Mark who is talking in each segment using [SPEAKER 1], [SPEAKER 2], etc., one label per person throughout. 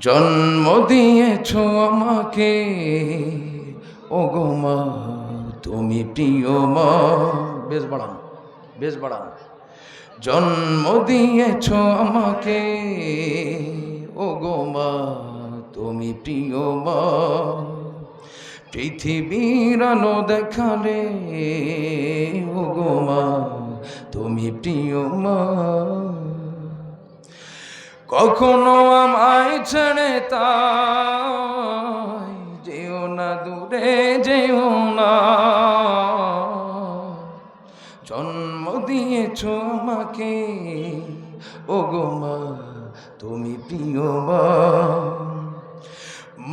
[SPEAKER 1] জন্ম দিয়েছ আমাকে। ও গো মা, তুমি প্রিয় মা। বেশ বাড়ান বেশ বাড়ান। জন্ম দিয়েছ আমাকে। ও গো মা, তুমি প্রিয় মা। পৃথিবীর আলো দেখালে ও গো মা, তুমি প্রিয় মা। কখনো আমায় ছেড়ে তাই যেও না, দূরে যেও না। জন্ম দিয়েছ আমাকে ও গো মা, তুমি প্রিয় মা।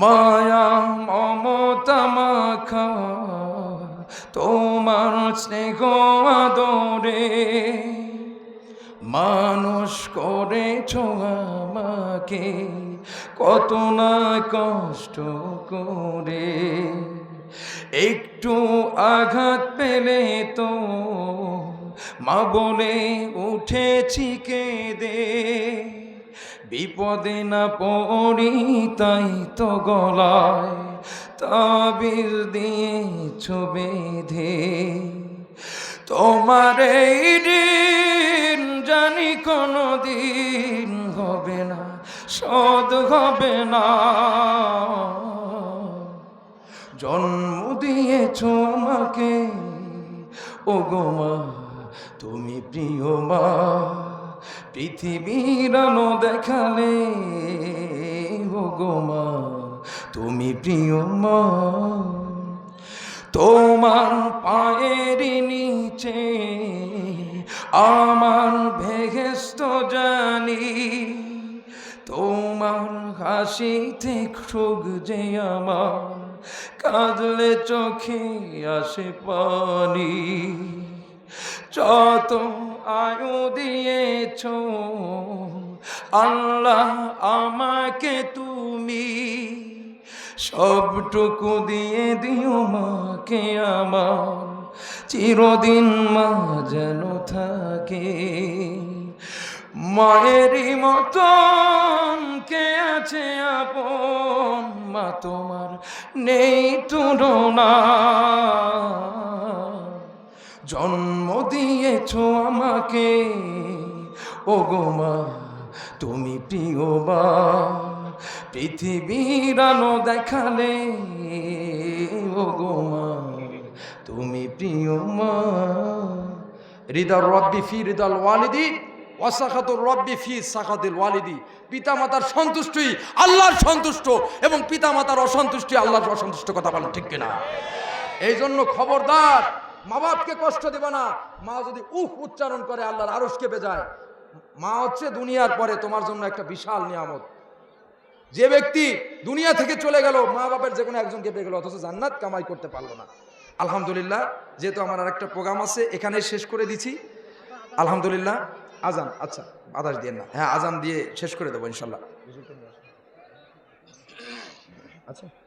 [SPEAKER 1] মায়া, মমতা মাখা, তোমার স্নেহ আদরে মানুষ করেছ আমাকে, কত না কষ্ট করে। একটু আঘাত পেলে তো মা বলে উঠেছি দে বিপদে না পড়ি তাই তো গলায় তাবির দিয়ে দিয়েছ বেঁধে। তোমার এই কোনো দিন হবে না সদ হবে না। জন্ম দিয়েছ আমাকে ও গো মা, তুমি প্রিয় মা। পৃথিবীর আলো দেখালে ও গো মা, তুমি প্রিয় মা। তোমার পায়ের নিচে আমার ভেগেস্ত জানি, তোমার হাসিতে সুখ যে আমার, কাঁদলে চোখে আসে পানি। যত আয়ু দিয়েছ, আল্লাহ আমাকে তুমি, সবটুকু দিয়ে দিও মাকে আমার। চিরদিন মা যেন থাকে। মায়েরই মতন কে আছে আপন? মা তোমার নেই তুলনা। জন্ম দিয়েছ আমাকে। ও গো মা, তুমি প্রিয় মা। পৃথিবীর আলো দেখালে ও গো মা। তুমি প্রিয় মা হৃদয় রব্বি ফি হৃদয় ওয়ালিদি ওয়াসাখাতুর রব্বি ফি সাখাতিল ওয়ালিদি। পিতামাতার সন্তুষ্টই আল্লাহর সন্তুষ্ট এবং পিতামাতার অসন্তুষ্টি আল্লাহর অসন্তুষ্ট কথা বলেন ঠিক কিনা? এই জন্য খবরদার, মা বাপকে কষ্ট দেবে না। মা যদি উফ উচ্চারণ করে আল্লাহর আরস কেঁপে যায় মা হচ্ছে দুনিয়ার পরে তোমার জন্য একটা বিশাল নিয়ামত। যে ব্যক্তি দুনিয়া থেকে চলে গেল, মা বাপের যে কোনো একজন কেঁপে গেল, অথচ জান্নাত কামাই করতে পারল না। আলহামদুলিল্লাহ, যেহেতু আমার আরেকটা প্রোগ্রাম আছে, এখানে শেষ করে দিছি। আলহামদুলিল্লাহ, আজান আচ্ছা আদাস দিয়ে না। হ্যাঁ আজান দিয়ে শেষ করে দেবো ইনশাল্লাহ। আচ্ছা।